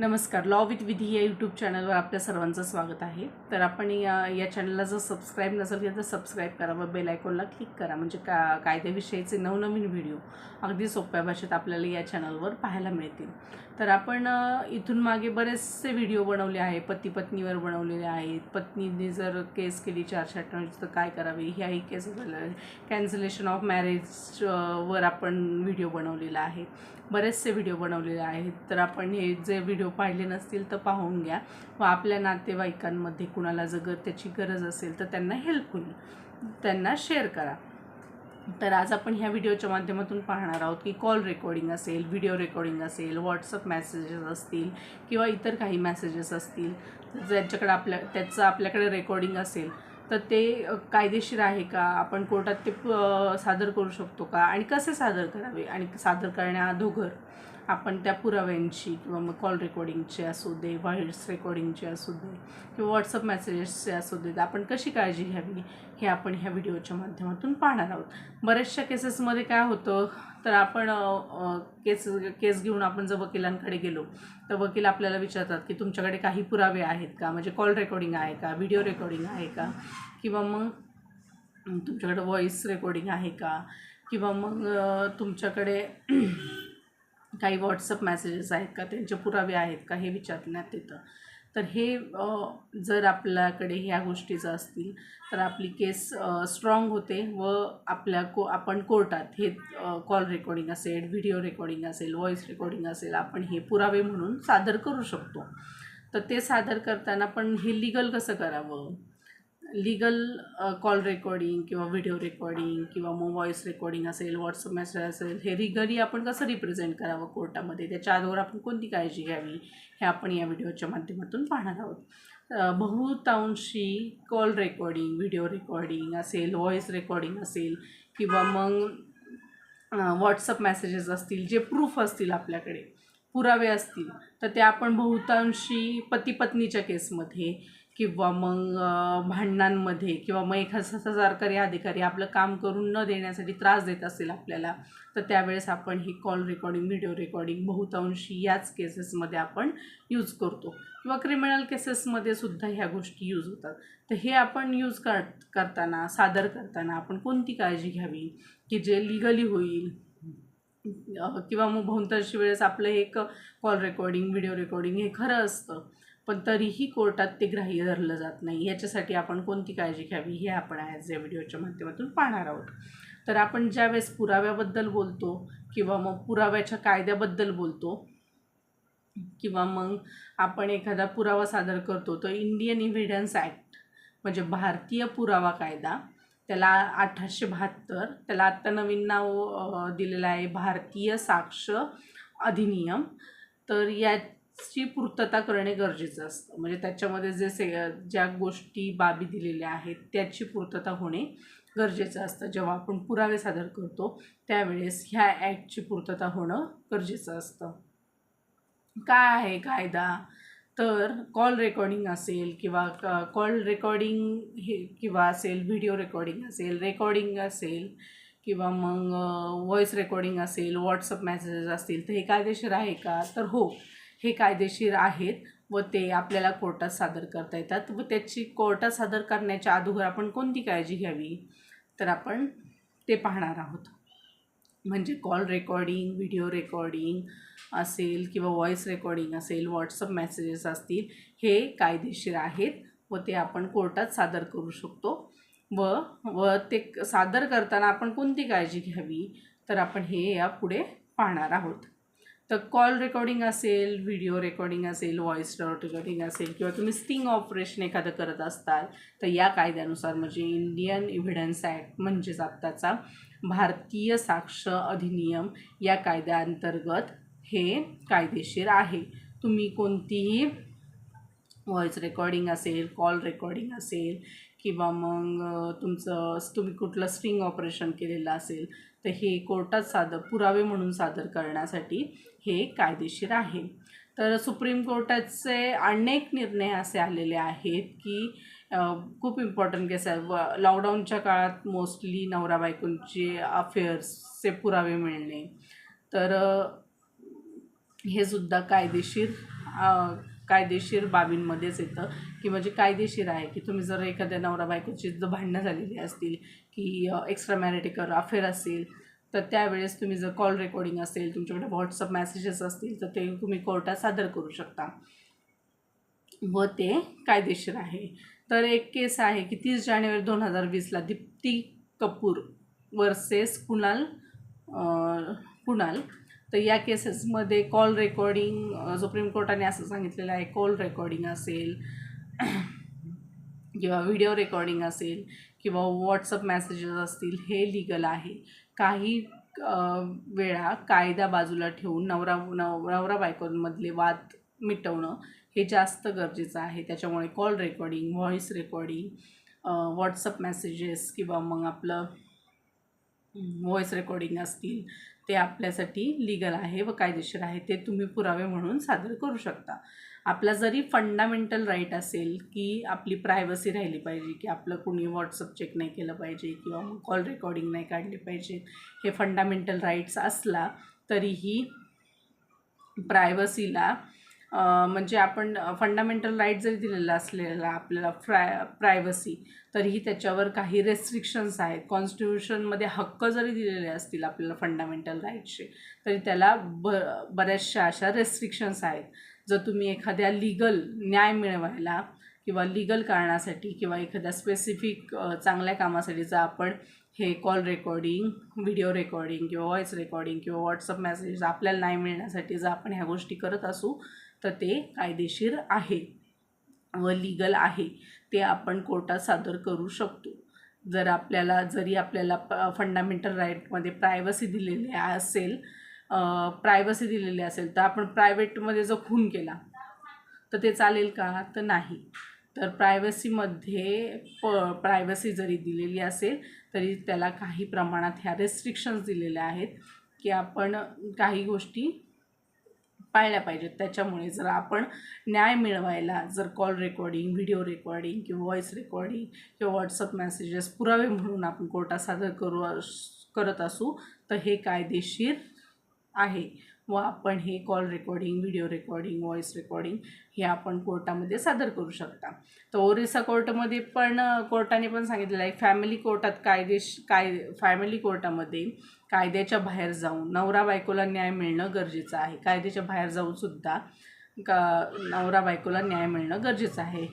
नमस्कार law with विधी या यूट्यूब चॅनलवर आपल्या सर्वांचं स्वागत आहे. तर आपण या या चॅनलला जर सबस्क्राईब नसेल तर सबस्क्राईब करा व बेल आयकॉनला क्लिक करा. म्हणजे का कायद्याविषयीचे नवनवीन व्हिडिओ अगदी सोप्या भाषेत आपल्याला या चॅनलवर पाहायला मिळतील. तर आपण इथून मागे बरेचसे व्हिडिओ बनवले आहे पती पत्नीवर बनवलेले आहेत. पत्नीने जर केस केली चारशे अठ्ठावीस तर काय करावे? ह्याही केस कॅन्सलेशन ऑफ मॅरेजवर आपण व्हिडिओ बनवलेला आहे. बरेचसे व्हिडिओ बनवलेले आहेत. तर आपण हे जे व्हिडिओ पाहिले नसतील तर पाहून घ्या. व आपल्या नातेवाईकांमध्ये कुणाला जर त्याची गरज असेल तर त्यांना हेल्प होईल. त्यांना शेअर करा. तर आज आपण ह्या व्हिडिओच्या माध्यमातून पाहणार आहोत की कॉल रेकॉर्डिंग असेल व्हिडिओ रेकॉर्डिंग असेल व्हॉट्सअप मेसेजेस असतील किंवा इतर काही मेसेजेस असतील. ज्यांच्याकडे आपल्या त्याचं आपल्याकडे रेकॉर्डिंग असेल तर ते कायदेशीर आहे का? आपण कोर्टात ते सादर करू शकतो का? आणि कसे सादर करावे? आणि सादर करण्याअगोदर आपण त्या पुराव्यांची किंवा मग कॉल रेकॉर्डिंगचे असू दे व्हॉइस रेकॉर्डिंगचे असू दे किंवा व्हॉट्सअप मेसेजेसचे असू देत आपण कशी काळजी घ्यावी हे आपण ह्या व्हिडिओच्या माध्यमातून पाहणार आहोत. बऱ्याचशा केसेसमध्ये काय होतं? तर आपण केस केस घेऊन आपण जर वकिलांकडे गेलो तर वकील आपल्याला विचारतात की तुमच्याकडे काही पुरावे आहेत का? म्हणजे कॉल रेकॉर्डिंग आहे का? व्हिडिओ रेकॉर्डिंग आहे का? किंवा मग तुमच्याकडे व्हॉईस रेकॉर्डिंग आहे का? किंवा मग तुमच्याकडे काही व्हॉट्सअप मेसेजेस आहेत का? त्यांचे पुरावे आहेत का? हे विचारण्यात येतं. तर हे जर आपल्याकडे ह्या गोष्टीचं असतील तर आपली केस स्ट्रॉंग होते व आपल्या को आपण कोर्टात हे कॉल रेकॉर्डिंग असेल व्हिडिओ रेकॉर्डिंग असेल व्हॉईस रेकॉर्डिंग असेल आपण हे पुरावे म्हणून सादर करू शकतो. तर ते सादर करताना पण हे लिगल कसं करावं? लीगल कॉल रेकॉर्डिंग किंवा व्हिडिओ रेकॉर्डिंग किंवा मग व्हॉईस रेकॉर्डिंग असेल व्हॉट्सअप मेसेज असेल हे लिगली आपण कसं रिप्रेझेंट करावं कोर्टामध्ये? त्याच्या अगोदर आपण कोणती काळजी घ्यावी? हे आपण या व्हिडिओच्या माध्यमातून पाहणार आहोत. बहुतांशी कॉल रेकॉर्डिंग व्हिडिओ रेकॉर्डिंग असेल व्हॉईस रेकॉर्डिंग असेल किंवा मग व्हॉट्सअप मेसेजेस असतील जे प्रूफ असतील आपल्याकडे पुरावे असतील तर ते आपण बहुतांशी पती पत्नीच्या केसमध्ये किंवा मग भांडणांमध्ये किंवा मग एखादा सरकारी अधिकारी आपलं काम करून न देण्यासाठी त्रास देत असेल आपल्याला तर त्यावेळेस आपण ही कॉल रेकॉर्डिंग व्हिडिओ रेकॉर्डिंग बहुतांशी याच केसेसमध्ये आपण यूज करतो. किंवा क्रिमिनल केसेसमध्ये सुद्धा ह्या गोष्टी यूज होतात. तर हे आपण यूज कर करताना सादर करताना आपण कोणती काळजी घ्यावी? की जे लिगली होईल. किंवा मग बहुतांशी वेळेस आपलं हे एक कॉल रेकॉर्डिंग व्हिडिओ रेकॉर्डिंग हे खरं असतं. पण तरीही कोर्टात ते ग्राह्य धरलं जात नाही. याच्यासाठी आपण कोणती काळजी घ्यावी हे आपण आज या व्हिडिओच्या माध्यमातून पाहणार आहोत. तर आपण ज्यावेळेस पुराव्याबद्दल बोलतो किंवा मग पुराव्याच्या कायद्याबद्दल बोलतो किंवा मग आपण एखादा पुरावा सादर करतो तर इंडियन इव्हिडन्स ॲक्ट म्हणजे भारतीय पुरावा कायदा त्याला अठराशे बहात्तर त्याला आत्ता नवीन नाव दिलेलं आहे भारतीय साक्ष अधिनियम. तर या ची पूर्तता करणे गरजेचं असतं. म्हणजे त्याच्यामध्ये जे से ज्या गोष्टी बाबी दिलेल्या आहेत त्याची पूर्तता होणे गरजेचं असतं. जेव्हा आपण पुरावे सादर करतो त्यावेळेस ह्या ॲक्टची पूर्तता होणं गरजेचं असतं. काय आहे कायदा? तर कॉल रेकॉर्डिंग असेल किंवा कॉल रेकॉर्डिंग हे किंवा असेल व्हिडिओ रेकॉर्डिंग असेल रेकॉर्डिंग असेल किंवा मग व्हॉईस रेकॉर्डिंग असेल व्हॉट्सअप मेसेजेस असतील तर हे कायदेशीर आहे का? तर हो. हे कायदेशीर आहेत व ते आपल्याला कोर्टात सादर करता येतात. व त्याची कोर्टात सादर करण्याच्या अगोदर आपण कोणती काळजी घ्यावी? तर आपण ते पाहणार आहोत. म्हणजे कॉल रेकॉर्डिंग व्हिडिओ रेकॉर्डिंग असेल किंवा व्हॉईस रेकॉर्डिंग असेल व्हॉट्सअप मेसेजेस असतील हे कायदेशीर आहेत व ते आपण कोर्टात सादर करू शकतो. व व ते सादर करताना आपण कोणती काळजी घ्यावी? तर आपण हे यापुढे पाहणार आहोत. तर कॉल रेकॉर्डिंग असेल व्हिडिओ रेकॉर्डिंग असेल व्हॉइस रेकॉर्डिंग असेल किंवा तुम्ही स्टिंग ऑपरेशन एखादं करत असताल तर या कायद्यानुसार म्हणजे इंडियन इव्हिडन्स ॲक्ट म्हणजेच आत्ताचा भारतीय साक्ष अधिनियम या कायद्याअंतर्गत हे कायदेशीर आहे. तुम्ही कोणतीही व्हॉईस रेकॉर्डिंग असेल कॉल रेकॉर्डिंग असेल किंवा मग तुमचं तुम्ही कुठलं स्ट्रिंग ऑपरेशन केलेलं असेल तर हे कोर्टात सादर पुरावे म्हणून सादर करण्यासाठी हे कायदेशीर आहे. तर सुप्रीम कोर्टाचे अनेक निर्णय असे आलेले आहेत की खूप इम्पॉर्टंट केस आहे. व लॉकडाऊनच्या काळात मोस्टली नवरा बायकोंचे अफेअर्सचे पुरावे मिळणे. तर हे सुद्धा कायदेशीर कायदेशीर बाबींमध्येच येतं. की म्हणजे कायदेशीर आहे की तुम्ही जर एखाद्या नवरा बायकोची जर भांडणं झालेली असतील की एक्स्ट्रा मॅरिटिकर अफेअर असेल तर त्यावेळेस तुम्ही जर कॉल रेकॉर्डिंग असेल तुमच्याकडे व्हॉट्सअप मेसेजेस असतील तर ते तुम्ही कोर्टात सादर करू शकता. व ते कायदेशीर आहे. तर एक केस आहे की तीस जानेवारी दोन हजार वीसला दीप्ती कपूर वर्सेस कुणाल कुणाल. तर या केसेसमध्ये कॉल रेकॉर्डिंग सुप्रीम कोर्टाने असं सांगितलेलं आहे कॉल रेकॉर्डिंग असेल किंवा व्हिडिओ रेकॉर्डिंग असेल किंवा व्हॉट्सअप मेसेजेस असतील हे लिगल आहे. काही वेळा कायदा बाजूला ठेवून नवरा नव नवरा बायकोंमधले वाद मिटवणं हे जास्त गरजेचं आहे. त्याच्यामुळे call recording voice recording WhatsApp messages किंवा मग आपलं व्हॉईस रेकॉर्डिंग असतील ते आपल्यासाठी लिगल आहे व कायदेशीर आहे. ते तुम्ही पुरावे म्हणून सादर करू शकता. आपला जरी फंडामेंटल राईट असेल की आपली प्रायव्हसी राहिली पाहिजे की आपलं कुणी व्हॉट्सअप चेक नाही केलं पाहिजे किंवा मग कॉल रेकॉर्डिंग नाही काढली पाहिजे हे फंडामेंटल राईट्स असला तरीही प्रायव्हसीला म्हणजे आपण फंडामेंटल राईट जरी दिलेला असलेला आपल्याला प्राय प्रायव्हसी तरीही त्याच्यावर काही रेस्ट्रिक्शन्स आहेत. कॉन्स्टिट्यूशनमध्ये हक्क जरी दिलेले असतील आपल्याला फंडामेंटल राईट्सचे तरी त्याला ब बऱ्याचशा अशा रेस्ट्रिक्शन्स आहेत. जर तुम्ही एखाद्या लिगल न्याय मिळवायला किंवा लिगल कारणासाठी किंवा एखाद्या स्पेसिफिक चांगल्या कामासाठी जर आपण हे कॉल रेकॉर्डिंग व्हिडिओ रेकॉर्डिंग किंवा व्हॉईस रेकॉर्डिंग किंवा व्हॉट्सअप मेसेज आपल्याला नाही मिळण्यासाठी जर आपण ह्या गोष्टी करत असू तर ते कायदेशीर आहे. व लिगल आहे. ते आपण कोर्टात सादर करू शकतो. जर आपल्याला जरी आपल्याला प फंडामेंटल राईटमध्ये प्रायव्हसी दिलेली असेल प्रायव्हसी दिलेली असेल तर आपण प्रायव्हेटमध्ये जर खून केला तर ते चालेल का? तर नाही. तर प्रायव्हसीमध्ये प प्रायव्हसी जरी दिलेली असेल तरी त्याला काही प्रमाणात ह्या रेस्ट्रिक्शन्स दिलेल्या आहेत की आपण काही गोष्टी पाळल्या पाहिजेत. त्याच्यामुळे जर आपण न्याय मिळवायला जर कॉल रेकॉर्डिंग व्हिडिओ रेकॉर्डिंग किंवा व्हॉईस रेकॉर्डिंग किंवा व्हॉट्सअप मेसेजेस पुरावे म्हणून आपण कोर्टात सादर करू अस- करत असू तर हे कायदेशीर आहे. व आपण हे call recording video recording voice recording हे आपण कोर्टामध्ये सादर करू शकता. तर ओरिसा कोर्टमध्ये पण कोर्टाने पण सांगितलेलं आहे फॅमिली कोर्टात कायदेश काय फॅमिली कोर्टामध्ये कायद्याच्या बाहेर जाऊन नवरा बायकोला न्याय मिळणं गरजेचं आहे. कायद्याच्या बाहेर जाऊन सुद्धा का नवरा बायकोला न्याय मिळणं गरजेचं आहे.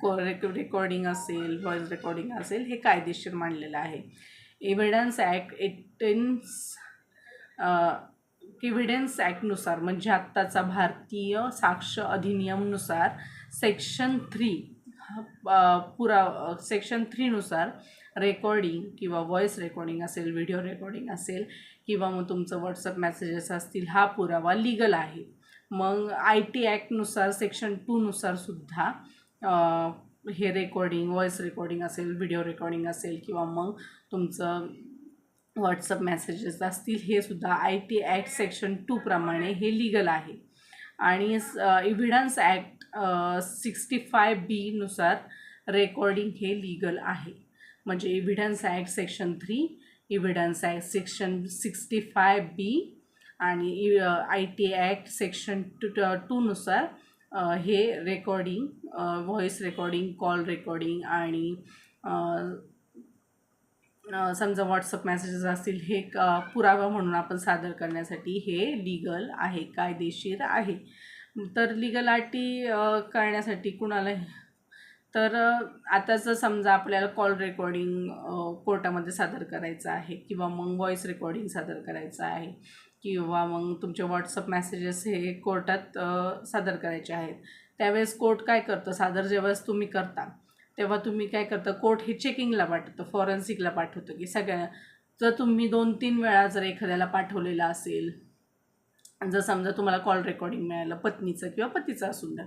को रेक रेकॉर्डिंग असेल व्हॉईस रेकॉर्डिंग असेल हे कायदेशीर मानलेलं आहे. एव्हिडन्स ॲक्ट एटीन्स इव्हिडन्स ॲक्टनुसार म्हणजे आत्ताचा भारतीय साक्ष अधिनियमनुसार सेक्शन थ्री पुरा सेक्शन थ्रीनुसार रेकॉर्डिंग किंवा व्हॉईस रेकॉर्डिंग असेल व्हिडिओ रेकॉर्डिंग असेल किंवा मग तुमचं व्हॉट्सअप मेसेजेस असतील हा पुरावा लिगल आहे. मग आय टी ॲक्टनुसार सेक्शन टूनुसार सुद्धा हे रेकॉर्डिंग व्हॉईस रेकॉर्डिंग असेल व्हिडिओ रेकॉर्डिंग असेल किंवा मग तुमचं व्हॉट्सअप मेसेजेस असतील हे सुद्धा आय टी ॲक्ट सेक्शन टूप्रमाणे हे लिगल आहे. आणि इव्हिडन्स ॲक्ट सिक्स्टी फाय बीनुसार रेकॉर्डिंग हे लिगल आहे. म्हणजे evidence act section three evidence act section sixty five B आणि I T act section two टूनुसार हे recording voice recording call recording आणि समजा व्हॉट्सअप मेसेजेस असतील हे क पुरावा म्हणून आपण सादर करण्यासाठी हे लिगल आहे कायदेशीर आहे. तर लिगल अटी करण्यासाठी कुणाला तर अ, आता जर समजा आपल्याला कॉल रेकॉर्डिंग कोर्टामध्ये सादर करायचं आहे किंवा मग व्हॉईस रेकॉर्डिंग सादर करायचं आहे किंवा मग तुमचे व्हॉट्सअप मेसेजेस हे कोर्टात सादर करायचे आहेत त्यावेळेस कोर्ट काय करतं? सादर ज्यावेळेस तुम्ही करता तेव्हा तुम्ही काय करता कोर्ट हे चेकिंगला पाठवतं फॉरेन्सिकला पाठवतं की सगळ्या जर तुम्ही दोन तीन वेळा जर एखाद्याला पाठवलेलं असेल जर समजा तुम्हाला कॉल रेकॉर्डिंग मिळालं पत्नीचं किंवा पतीचं असून द्या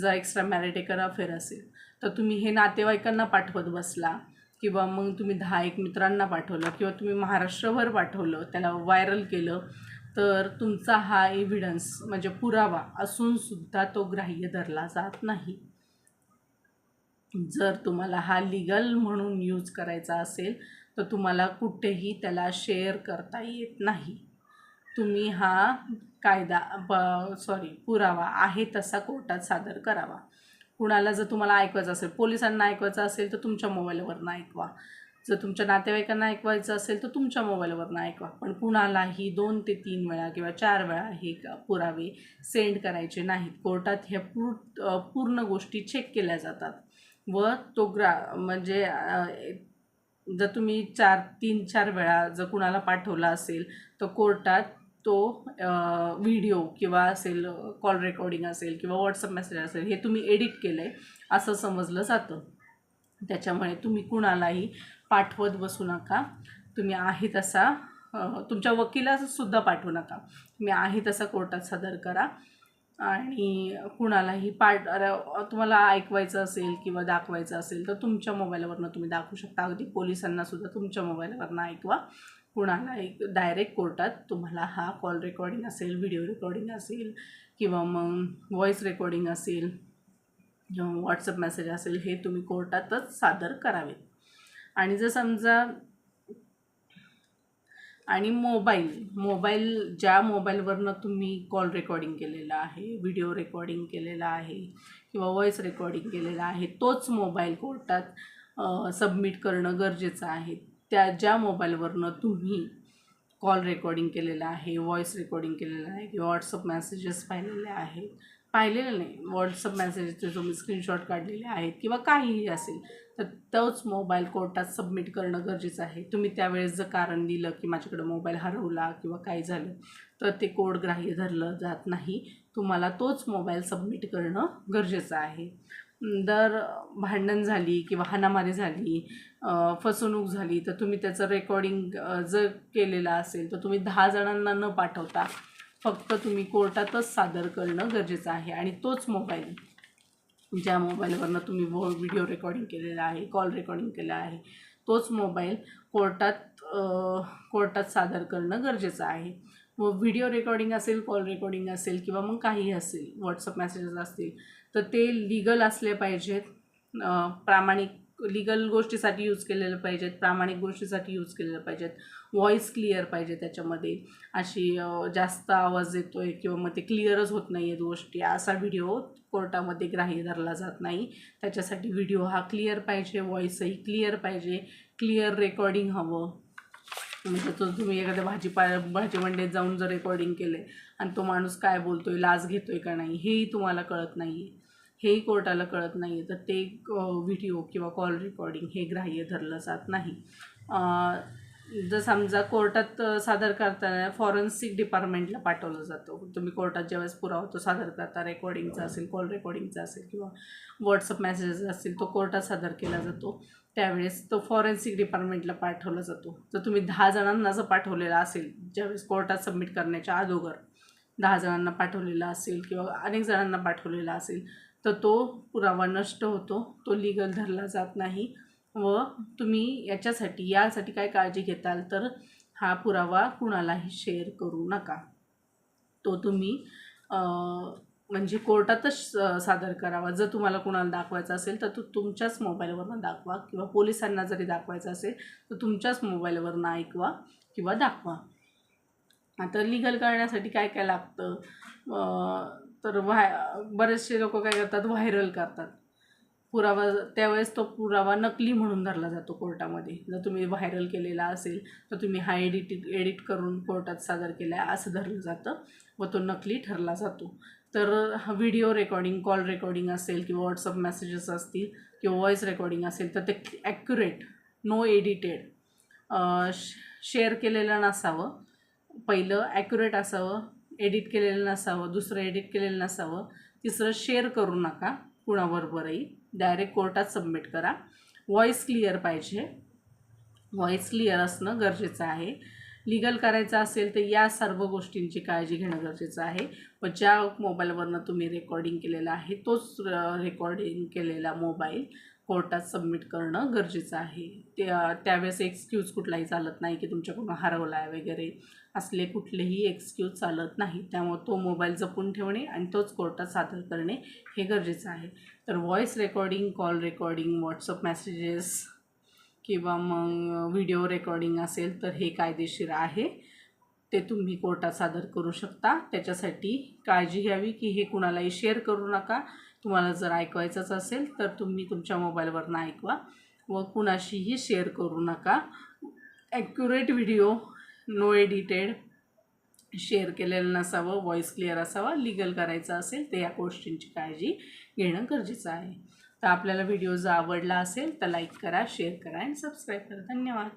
जर एक्स्ट्रा मॅरिटेकर अफेअर असेल तर तुम्ही हे नातेवाईकांना पाठवत बसला किंवा मग तुम्ही दहा एक मित्रांना पाठवलं किंवा तुम्ही महाराष्ट्रभर पाठवलं त्याला व्हायरल केलं तर तुमचा हा एव्हिडन्स म्हणजे पुरावा असूनसुद्धा तो ग्राह्य धरला जात नाही. जर तुम्हाला हा लिगल म्हणून यूज करायचा असेल तर तुम्हाला कुठेही त्याला शेअर करता येत नाही. तुम्ही हा कायदा ब सॉरी पुरावा आहे तसा कोर्टात सादर करावा. कुणाला जर तुम्हाला ऐकवायचं असेल पोलिसांना ऐकवायचं असेल तर तुमच्या मोबाईलवरनं ऐकवा. जर तुमच्या नातेवाईकांना ऐकवायचं असेल तर तुमच्या मोबाईलवरनं ऐकवा. पण कुणालाही दोन ते तीन वेळा किंवा चार वेळा हे क- पुरावे सेंड करायचे नाहीत. कोर्टात ह्या पूर्ण गोष्टी चेक केल्या जातात. व तो ग्रा म्हणजे जर तुम्ही चार तीन चार वेळा जर कुणाला पाठवला असेल तर कोर्टात तो व्हिडिओ किंवा असेल कॉल रेकॉर्डिंग असेल किंवा व्हॉट्सअप मेसेज असेल हे तुम्ही एडिट केलं आहे असं समजलं जातं. त्याच्यामुळे तुम्ही कुणालाही पाठवत बसू नका. तुम्ही आहे तसा तुमच्या वकिलास सुद्धा पाठवू नका. तुम्ही आहे तसा कोर्टात सादर करा. आणि कुणालाही पार्ट अरे, तुम्हाला ऐकवायचं असेल किंवा दाखवायचं असेल तर तुमच्या मोबाईलवरनं तुम्ही दाखवू शकता. अगदी पोलिसांनासुद्धा तुमच्या मोबाईलवरनं ऐकवा. कुणाला एक डायरेक्ट कोर्टात तुम्हाला हा कॉल रेकॉर्डिंग असेल व्हिडिओ रेकॉर्डिंग असेल किंवा मग व्हॉईस रेकॉर्डिंग असेल व्हॉट्सअप मेसेज असेल हे तुम्ही कोर्टातच सादर करावे आणि जर समजा आणि मोबाईल मोबाईल ज्या मोबाईलवरनं तुम्ही कॉल रेकॉर्डिंग केलेला आहे व्हिडिओ रेकॉर्डिंग केलेला आहे किंवा व्हॉईस रेकॉर्डिंग केलेला आहे तोच मोबाईल कोर्टात सबमिट करणं गरजेचं आहे. त्या ज्या मोबाईलवरनं तुम्ही कॉल रेकॉर्डिंग केलेलं आहे व्हॉईस रेकॉर्डिंग केलेलं आहे किंवा व्हॉट्सअप मेसेजेस पाहिलेले आहेत पाहिलेलं नाही. व्हॉट्सअप मेसेजेसचे तुम्ही स्क्रीनशॉट काढलेले आहेत किंवा काहीही असेल तर तोच मोबाईल कोर्टात सबमिट करणं गरजेचं आहे. तुम्ही त्यावेळेस जर कारण दिलं की माझ्याकडं मोबाईल हरवला किंवा काय झालं तर ते कोड ग्राह्य धरलं जात नाही. तुम्हाला तोच मोबाईल सबमिट करणं गरजेचं आहे. दर भांडण झाली किंवा हानामारी झाली फसवणूक झाली तर तुम्ही त्याचं रेकॉर्डिंग जर केलेलं असेल तर तुम्ही दहा जणांना न पाठवता फक्त तुम्ही कोर्टातच सादर करणं गरजेचं आहे. आणि तोच मोबाईल ज्या मोबाईलवरनं तुम्ही व व्हिडिओ रेकॉर्डिंग केलेला आहे कॉल रेकॉर्डिंग केलं आहे तोच मोबाईल कोर्टात कोर्टात सादर करणं गरजेचं आहे. व व्हिडिओ रेकॉर्डिंग असेल कॉल रेकॉर्डिंग असेल किंवा मग काही असेल व्हॉट्सअप मेसेजेस असतील तर ते लिगल असले पाहिजेत. प्रामाणिक लिगल गोष्टीसाठी यूज केलेलं पाहिजेत प्रामाणिक गोष्टीसाठी यूज केलेलं पाहिजेत व्हॉईस क्लिअर पाहिजे त्याच्यामध्ये. अशी जास्त आवाज येतो आहे किंवा मग ते क्लिअरच होत नाही आहेत गोष्टी. असा व्हिडिओ कोर्टामध्ये ग्राह्य धरला जात नाही. त्याच्यासाठी व्हिडिओ हा क्लिअर पाहिजे व्हॉईसही क्लिअर पाहिजे क्लिअर रेकॉर्डिंग हवं. म्हणजे तो तुम्ही एखाद्या भाजीपा भाजी मंडईत जाऊन जर रेकॉर्डिंग केलं आहे आणि तो माणूस काय बोलतो आहे लाच घेतो आहे का नाही हेही तुम्हाला कळत नाही आहे हेही कोर्टाला कळत नाही आहे तर ते व्हिडिओ किंवा कॉल रेकॉर्डिंग हे ग्राह्य धरलं जात नाही. जर समजा कोर्टात सादर करताना फॉरेन्सिक डिपार्टमेंटला पाठवलं जातो. तुम्ही कोर्टात ज्यावेळेस पुरावा तो सादर करता रेकॉर्डिंगचा असेल कॉल रेकॉर्डिंगचा असेल किंवा व्हॉट्सअप मेसेजेस असतील तो कोर्टात सादर केला जातो. त्यावेळेस तो फॉरेन्सिक डिपार्टमेंटला पाठवला जातो. जर तुम्ही दहा जणांना जर पाठवलेला असेल ज्यावेळेस कोर्टात सबमिट करण्याच्या अगोदर दहा जणांना पाठवलेला असेल किंवा अनेक जणांना पाठवलेला असेल तर तो पुरावा नष्ट होतो. तो लिगल धरला जात नाही. व तुम्ही याच्यासाठी यासाठी काय काळजी घेताल? तर हा पुरावा कुणालाही शेअर करू नका. तो तुम्ही म्हणजे कोर्टातच सादर करावा. जर तुम्हाला कुणाला दाखवायचा असेल तर तो तुमच्याच मोबाईलवरनं दाखवा. किंवा पोलिसांना जरी दाखवायचं असेल तर तुमच्याच मोबाईलवरनं ऐकवा किंवा दाखवा. आता लिगल करण्यासाठी काय काय लागतं? तर व्हाय बरेचसे लोक काय करतात व्हायरल करतात. पुरावा त्यावेळेस तो पुरावा नकली म्हणून धरला जातो कोर्टामध्ये. जर तुम्ही व्हायरल केलेला असेल तर तुम्ही हा एडिट एडिट करून कोर्टात सादर केला आहे असं धरलं जातं व तो नकली ठरला जातो. तर हा व्हिडिओ रेकॉर्डिंग कॉल रेकॉर्डिंग असेल किंवा व्हॉट्सअप मेसेजेस असतील किंवा व्हॉईस रेकॉर्डिंग असेल तर ते ॲक्युरेट नो एडिटेड शेअर केलेलं नसावं. पहिलं ॲक्युरेट असावं. एडिट केलेलं नसावं दुसरं एडिट केलेलं नसावं तिसरं शेअर करू नका कुणाबरोबरही डायरेक्ट कोर्टात सबमिट करा. व्हॉईस क्लिअर पाहिजे. व्हॉईस क्लिअर असणं गरजेचं आहे. लिगल करायचं असेल तर या सर्व गोष्टींची काळजी घेणं गरजेचं आहे. व ज्या मोबाईलवरनं तुम्ही रेकॉर्डिंग केलेलं आहे तोच रेकॉर्डिंग केलेला मोबाईल कोर्टात सबमिट करणं गरजेचं आहे. त्या त्यावेळेस एक्सक्यूज कुठलाही चालत नाही की तुमच्याकडून हरवला आहे वगैरे असले कुठलेही एक्सक्यूज चालत नाही. त्यामुळे तो मोबाईल जपून ठेवणे आणि तोच कोर्टात सादर करणे हे गरजेचं आहे. तर voice recording call recording WhatsApp messages किंवा मग व्हिडिओ रेकॉर्डिंग असेल तर हे कायदेशीर आहे. ते तुम्ही कोर्टात सादर करू शकता. त्याच्यासाठी काळजी घ्यावी की हे कुणालाही शेअर करू नका. तुम्हाला जर ऐकवायचंच असेल तर तुम्ही तुमच्या मोबाईलवरनं ऐकवा व कुणाशीही शेअर करू नका. Accurate video no edited share केलेलं नसावं व्हॉईस क्लिअर असावा लिगल करायचं असेल तर या गोष्टींची काळजी घेणं गरजेचं आहे. तर आपल्याला व्हिडिओ जर आवडला असेल तर लाईक करा शेअर करा आणि सबस्क्राईब करा. धन्यवाद.